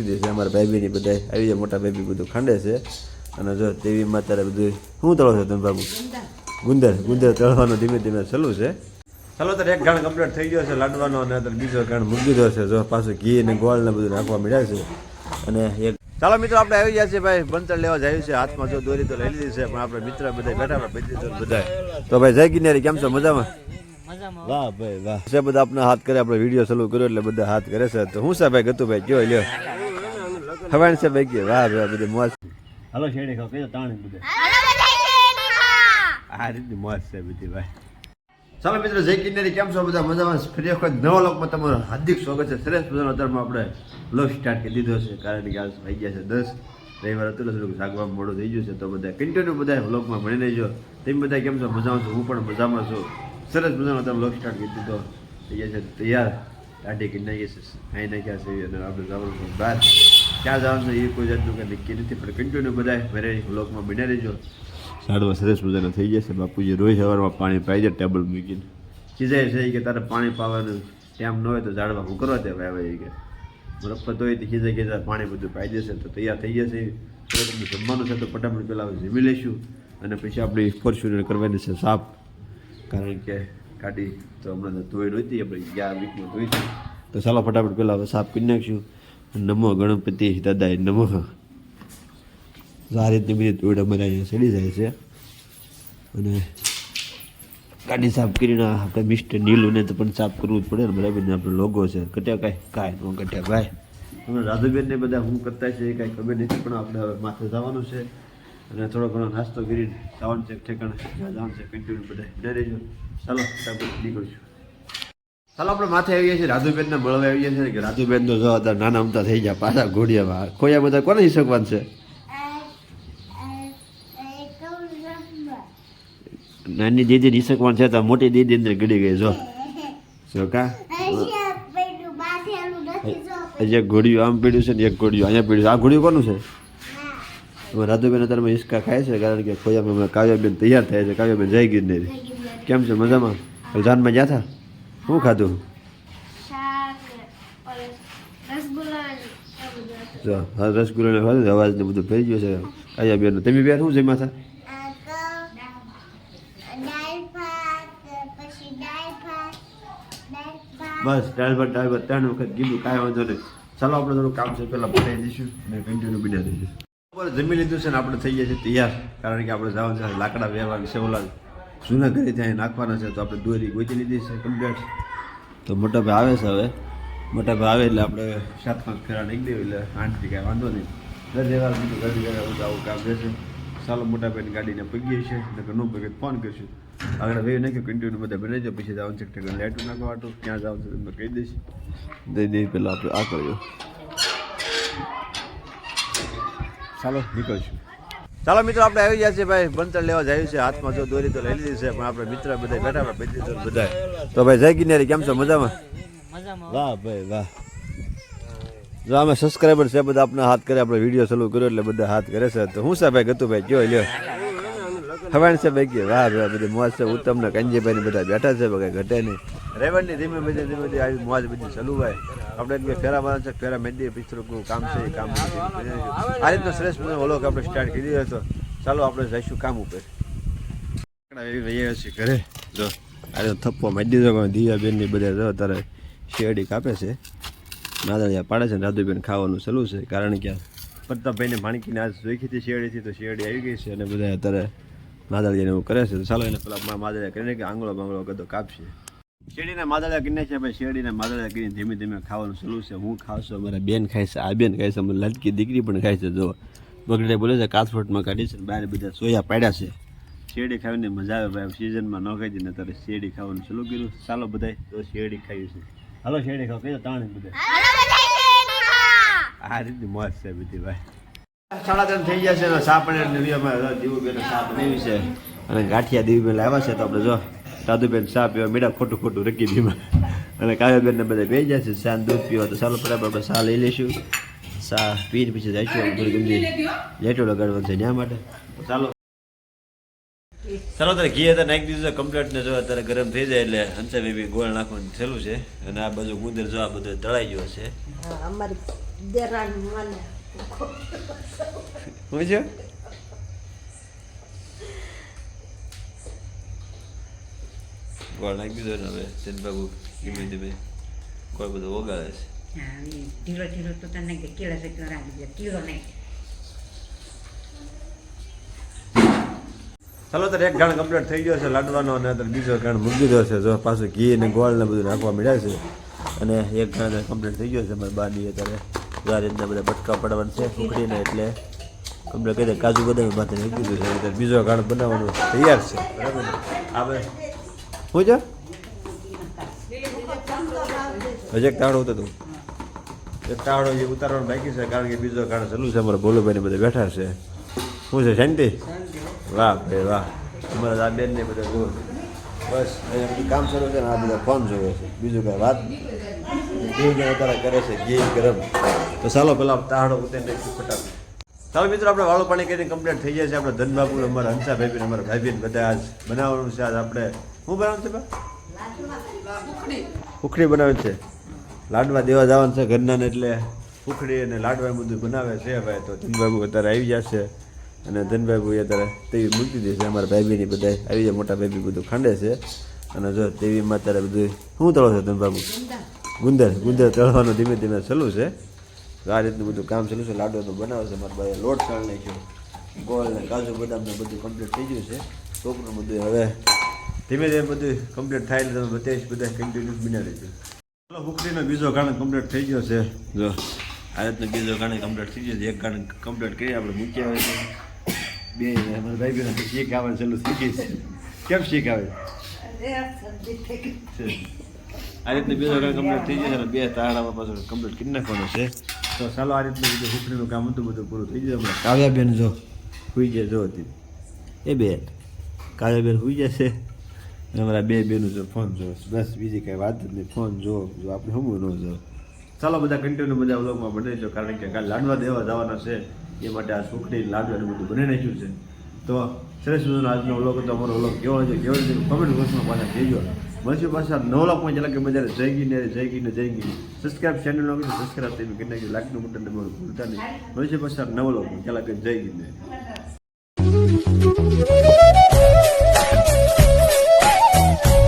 મૂકી દેશે અમારા ભાઈ બહેની બધા આવી જાય મોટા ભાઈ બધું ખાંડે છે. અને જો તેવીમાં તારે બધું શું તળો છો તમે બાબુ? ગુંદર. ગુંદર તળવાનું ધીમે ધીમે ચાલુ છે. ચાલો તારે એક ગાણ કમ્પ્લીટ થઈ ગયો છે લાડવાનો અને અત્યારે બીજો ગાણ મૂકી દીધો છે. જો પાછું ઘી ને ગોળ ને બધું નાખવા મળ્યા છે. અને એક ચાલો મિત્રો આપણે આવી ગયા છે ભાઈ. બંતર લેવા જાય છે. હાથમાં જો દોરી તો લઈ લીધી છે પણ આપણે મિત્ર બધા બેઠા આપણે ભાઈ બધા તો ભાઈ જય કિનારી કેમ છો? મજામાં? વાહ ભાઈ વાહ. છે બધા આપણા હાથ કરે. આપણે વીડિયો ચાલુ કર્યો એટલે બધા હાથ કરે છે. તો હું છે ભાઈ? ગતુભાઈ કયો લ્યો? હવાણ છે ભાઈ ગયો વાહ ભાઈ બધી મોજ. હાલો શેડી ખાવ કયો તાણ બધું. આ રીતની મોસ છે બધી ભાઈ. ચાલો મિત્રો જય કિન્નરી કેમ છો બધા? મજામાં? ફરી વખત નવા લોકમાં તમારું હાર્દિક સ્વાગત છે. સરસ મજાનો અત્યારમાં આપણે લોક સ્ટાર્ટ કરી દીધો છે કારણ કે આજ થઈ ગયા છે દસ. રવિવાર હતું થોડુંક જાગવામાં મોડું થઈ ગયું છે તો બધા કન્ટિન્યુ બધા વ્લોગમાં ભણી લેજો. તેમ બધા કેમ છો? મજામાં છું? હું પણ મજામાં છું. સરસ મજાનો અત્યારે લોક સ્ટાર્ટ કરી દીધો. થઈ ગયા છે તૈયાર. દાઢી નાખીએ છે અહીં નાખ્યા છે અને આપણે જવાનું બહાર ક્યાં જવાનું છે એ કોઈ જાતનું કંઈ નક્કી નથી પણ કન્ટિન્યુ બધા ભરે બ્લોકમાં બને રહેજો ઝાડવા સરસ મજાના થઈ જશે બાપુજી રોજ સવારમાં પાણી પાઈ જાય ટેબલ મૂકીને ચીજાય છે કે તારે પાણી પાવાનું ટાઈમ ન હોય તો ઝાડવા હું કરવા દે ભાઈ કે મરફત હોય તો ખીજા ખીજા પાણી બધું પાઈ જશે તો તૈયાર થઈ જશે તો તમને જમવાનું છે તો ફટાફટ પહેલાં જમી લઈશું અને પછી આપણી ફોર્ચ્યુનર કરવાની છે સાફ કારણ કે ગાડી તો હમણાં તો ધોઈ નહોતી આપણે ગયા વીકમાં ધોઈ તો ચાલો ફટાફટ પહેલાં હવે સાફ કરી નાખીશું. નમો ગણપતિ દાદાએ નમઃ. આ રીતની બધી ધૂળ અમારે અહીંયા સડી જાય છે. અને ગાડી સાફ કરીને આપણે મિસ્ટર નીલુને તો પણ સાફ કરવું જ પડે ને બરાબર, ને આપણો લોગો છે. કટ્યા કાંઈ? કાંઈ ન કટ્યા ભાઈ. હમણાં રાધુબેનને બધા હું કરતા છે કાંઈ ખબર નથી, પણ આપણે હવે માથે જવાનું છે. અને થોડો ઘણો નાસ્તો કરીને જવાનું છે ઠેકાણે. જ્યાં જવાનું છે કન્ટિન્યુ બધા. ડરે રહેજો ચાલો નીકળું છું. ચાલો આપણે માથે આવીએ છીએ. રાધુબેનને મળવા આવીએ છીએ. કે રાધુબેન તો જો અત્યારે નાના અમતા થઈ ગયા પાછા ઘોડિયામાં. ખોયા બધા કોને શકવાનું છે? નાની દીદી નિસકવાન છે તો મોટી દીદી અંદર ગડી ગઈ જો. જો કા? એક ઘોડિયું આમ પીડ્યું છે ને એક ઘોડિયું અહીંયા પીડ્યું છે. આ ઘોડિયું કોનું છે? રાધુબેન અત્યારે હિસ્કા ખાય છે કારણ કે ખોયામાં હમણાં કાવ્યાબેન તૈયાર થાય છે કાવ્યાબેન જઈ ગઈ નહીં. કેમ છે મજામાં? જાનમાં ગયા હતા શું ખાધું? જો હા રસગુલ્લાને ખાધું અવાજ ને બધું થઈ ગયો છે. કાવ્યાબેન તમે બેન શું જમ્યા હતા બસ ડ્રાઈવર ડ્રાઈવર ત્રણ વખત કીધું કાંઈ વાંધો નહીં. ચાલો આપણે થોડું કામ છે પહેલાં બનાવી દઈશું અને કન્ટિન્યુ બિના દઈશું. બરાબર જમી લીધું છે ને આપણે થઈ ગયા છે તૈયાર. કારણ કે આપણે જવાનું છે લાકડા વિશે ઓલા જૂના ઘરે ત્યાં નાખવાના છે, તો આપણે દોરી ગોતી લીધી છે કમ્પ્લેટ. તો મોટાભાઈ આવે છે હવે. મોટા ભાઈ આવે એટલે આપણે સાત પાંચ ફેરા નાખી દેવું એટલે આઠથી કાંઈ વાંધો નહીં. દર વ્યવહાર બીજું ગાડી વ્યવહાર બધું આવું કામ રહેશે. ચાલો મોટા ભાઈની ગાડીને પગીએ છીએ નકર નો પગે ફોન કરશું. આગળ ભાઈ નાખ્યું કન્ટિન્યુ બધા બનાવી દો, પછી જવાનું છે ઠેકાણે. નાખવા ક્યાં જવાનું છે તમને કહી દઈશ. દઈ દઈ પહેલાં આપણે આ કર્યો ચાલો નીકળશું. ચાલો મિત્રો આપણે આવી ગયા છીએ ભાઈ બંતર લેવા જાય છે. હાથમાં જો દોરી તો લઈ લીધી છે પણ આપણે મિત્ર બધા બેઠા આપણે ભાઈ બધા તો ભાઈ જય ગિનેરી કેમ છો? મજામાં? વાહ ભાઈ વાહ. જો અમે સબસ્ક્રાઈબર છે બધા આપણા હાથ કરે આપણે વીડિયો ચાલુ કર્યો એટલે બધા હાથ કરે છે. તો હું છે ભાઈ ગતું ભાઈ કયો લ્યો? હવાણ છે ભાઈ કે વાહ ભાઈ બધી મોજ છે ઉત્તમ ને કંજીભાઈ ને બધા બેઠા છે ભાઈ ઘટે નહીં. રેવણની ધીમે ધીમે ધીમે ધીમે આવી મોજ બધી ચાલુ હોય. આપણે એમ કે ફેરા મારવાનું છે, ફેરા મહેંદી પિસ્તરોનું કામ છે કામ આ રીતનો શ્રેષ્ઠ મજાનો ઓલોક આપણે સ્ટાર્ટ કરી દીધો ચાલો આપણે જઈશું કામ ઉપર. એવી રહ્યા છીએ ઘરે. જો આ થપ્પો મેં દીધો દિયાબેનની બધા જો, અત્યારે શેરડી કાપે છે. નાદળિયા પાડે છે રાધુબેન ખાવાનું ચાલુ છે. કારણ કે પ્રતાપભાઈને માણકીને આજ જોઈખી હતી શેરડીથી તો શેરડી આવી ગઈ છે અને બધા અત્યારે નાદળિયાને એવું કરે છે. ચાલો એને પેલા માદળિયા કરીને કે આંગળો બાંગળો કદો કાપશે. શેરડીના માદળા કરીને છે ભાઈ શેરડીના માદળા કરીને ધીમે ધીમે ખાવાનું ચાલુ છે. હું ખાવશું અમારા બેન ખાય છે આ બેન ખાય છે અમારી લટકી દીકરી પણ ખાય છે જો. બગડે બોલે છે કાચફોટમાં કાઢી છે બહાર બધા સોયા પાડ્યા છે. શેરડી ખાવીને મજા આવે ભાઈ સિઝનમાં ન ખાઈ જઈને તારે શેરડી ખાવાનું ચાલુ કર્યું. ચાલો બધા તો શેરડી ખાવી છે. હાલો શેરડી ખાવ કઈ તાણે બધા આ રીતની મોજ છે બધી ભાઈ. સાડા ત્રણ થઈ જશે અને સા પણ દીવું દીવુબેન સાપ બનાવી છે. અને ગાંઠિયા દીવુબેન લાવ્યા છે તો આપણે જો. દાદુબેન ચા પીવા મીડા ખોટું ખોટું રકી દીમાં અને કાવ્યાબેન ને બધા બે જાય છે સા દૂધ પીવા તો ચાલો બરાબર આપણે સા લઈ લઈશું. સા પીને પછી જઈશું થોડી ગમજી લેટો લગાડવાનું છે ત્યાં માટે. ચાલો. ચાલો તારે ઘી હતા નાખી દીધું છે કમ્પ્લીટ ને જો અત્યારે ગરમ થઈ જાય એટલે હંસા બેબી ગોળ નાખવાનું થયેલું છે. અને આ બાજુ ગુંદર જો આ બધું તળાઈ ગયો છે. અમારી દેરાણ મને. ગોળ નાખી દીધો ને હવે ચેન બાબુ ધીમે ધીમે ગોળ બધો ઓગાળે છે ઢીલો ઢીલો તો તને કે કેળા છે કેળા રાખી દે ઢીલો નહીં ચાલો ત્યારે એક ગાણ કમ્પ્લીટ થઈ ગયો છે લાડવાનો અને અત્યારે બીજો ગાણ મૂકી દીધો છે જો પાછું ઘી અને ગોળ ને બધું નાખવા મળ્યા છે. અને એક ગાણ કમ્પ્લીટ થઈ ગયો છે અમારી બાની અત્યારે આ રીતના બધા બટકા પડવાનું છે ઉખડીને એટલે કમ્પ્લીટ કહી દે. કાજુ બદામ માથે નાખી દીધું છે અત્યારે બીજો ગાણ બનાવવાનું તૈયાર છે. બરાબર ને? શું છે હજી એક તાવડો હતો એક તાળો એ ઉતારવાનું બાકી છે, કારણ કે બીજો કારણ ચાલુ છે, અમારા ભોલુભાઈ ને બધા બેઠા છે. શું છે, શાંતિ? વાહ ભાઈ વાહ. અમારા આ બેન ને બધા જો બસ કામ શરૂ છે ને આ બધા ફોન જોવે છે. બીજું કાંઈ વાત? ઘી અત્યારે કરે છે, ઘી ગરમ. તો ચાલો પેલા તાહડો ઉતારી નાખ્યું ફટાફટ. ચાલો મિત્રો, આપણે વાળો પાણી કરીને કમ્પ્લીટ થઈ જાય છે. આપણે ધનબાપુ અમારા હંસા ભાઈ ને અમારા ભાઈ બધા આજ બનાવવાનું છે. આજ આપણે શું બનાવું છે બા? ઉખડી. બનાવે છે? લાડવા દેવા જવાનું છે ઘરના ને એટલે ઉખડી અને લાડવા બધું બનાવે છે ભાઈ તો ધનબાબુ અત્યારે આવી જશે અને ધનબાબુ અત્યારે તેવી મૂકી દે છે અમારા ભાઈબીની બધા આવી જાય મોટા ભાઈબી બધું ખાંડે છે. અને જો તેવીમાં અત્યારે બધું શું તળો છે ધનબાબુ ગુંદર. ગુંદર તળવાનું ધીમે ધીમે ચાલુ છે. તો આ રીતનું બધું કામ ચાલુ છે. લાડવાનું બનાવે છે. મારા ભાઈ લોટ ચાળ નાખ્યો. ગોળ ને કાજુ બદામ ને બધું કમ્પ્લીટ થઈ ગયું છે. છોકરું બધું હવે ધીમે ધીમે બધું કમ્પ્લીટ થાય એટલે તમે બતાવીશ બધા કન્ટિન્યુઅસ બની રહેજો ચાલો હુકડીનો બીજો ગાણો કમ્પ્લીટ થઈ ગયો છે. જો, આ રીતનો બીજો ગાણો કમ્પ્લીટ થઈ ગયો છે. એક ગાણો કમ્પ્લીટ કરી આપણે મૂક્યા હોય છે. બે, અમારા ભાઈ બહેન શીખ આવે ચાલુ શીખી કેમ શીખ આવે? આ રીતનો બીજો ગાણો કમ્પ્લીટ થઈ ગયો છે અને બે તાળામાં પાછળ કમ્પ્લીટ કરી નાખવાનો છે. તો ચાલો, આ રીતનું બધું હુકડીનું કામ હતું, બધું પૂરું થઈ ગયું કાવ્યાબેન જો, હુઈ જાય જો હતી એ બેન, કાવ્યાબેન હુઈ જશે. અમારા બે બેનું જો ફોન જો બસ બીજી કંઈ વાત જ નહીં ફોન જો જો આપણે હમું ન જો ચાલો બધા કન્ટિન્યુ બધા વ્લોગમાં બનાવીજો કારણ કે કાલે લાડવા દેવા જવાના છે. એ માટે આ સુખડી લાડવા બધું બની નાખ્યું છે. તો સરસ મજાનો આજનો વ્લોગ હતો. અમારો વ્લોગ કેવો છે કેવો છે કમેન્ટ બોક્સમાં પાછા કહેજો. મળશે પાછા નવ લાખમાં કે બધા જઈ ગઈ ને જઈ ગઈ ને જઈ ગઈ સબસ્ક્રાઇબ ચેનલ નો સબસ્ક્રાઇબ થઈ કરી નાખ્યું લાઈકનું બટન તમારું ભૂલતા નહીં. મળશે પાછા નવ લાખમાં જઈ ગઈ ને.